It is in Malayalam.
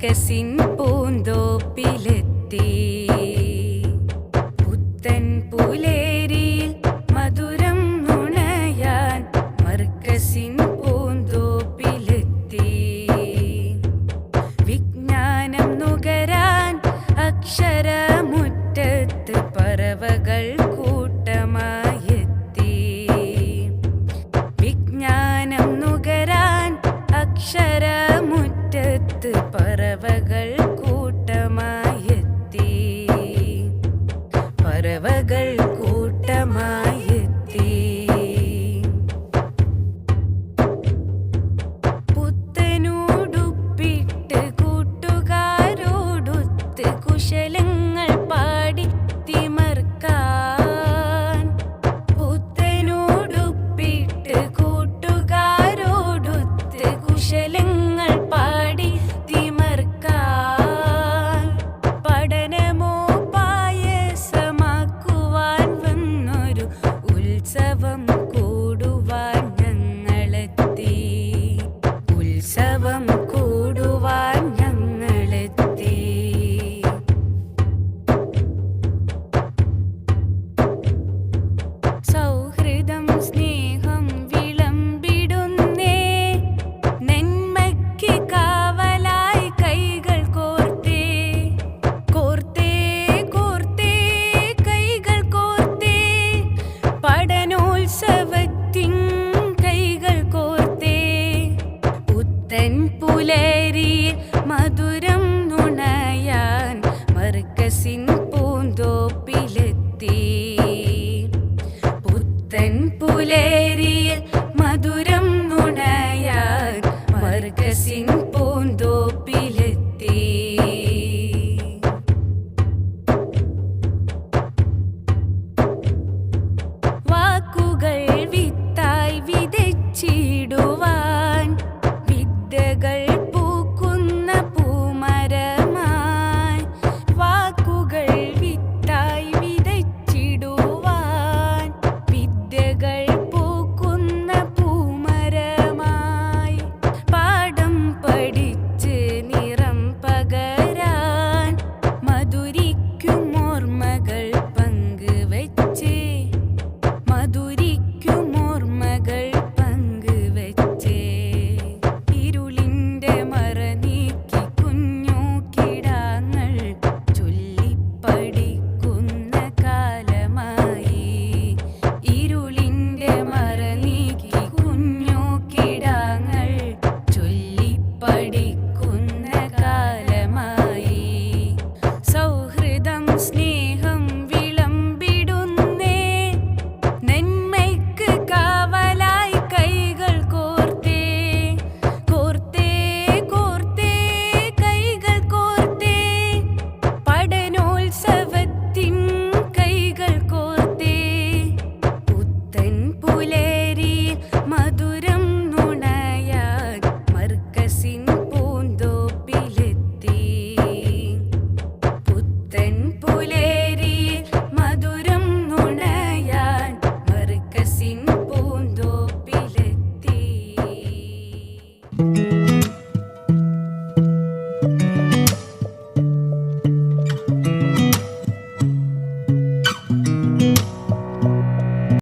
സർക്കസിൻ പൂന്തോപ്പിലെത്തി പുത്തൻ പുലേരിയിൽ മധുരം നുണയാൻ മർക്കസിൻ പൂന്തോപ്പിലെത്തി. വിജ്ഞാനം നുകരാൻ അക്ഷരമുറ്റത്ത് പറവകൾ കൂട്ടമായെത്തി. വിജ്ഞാനം നുകരാൻ അക്ഷര துறவகள் seven പുലരി മധുരം നുണയാൻ മർക്കസിൻ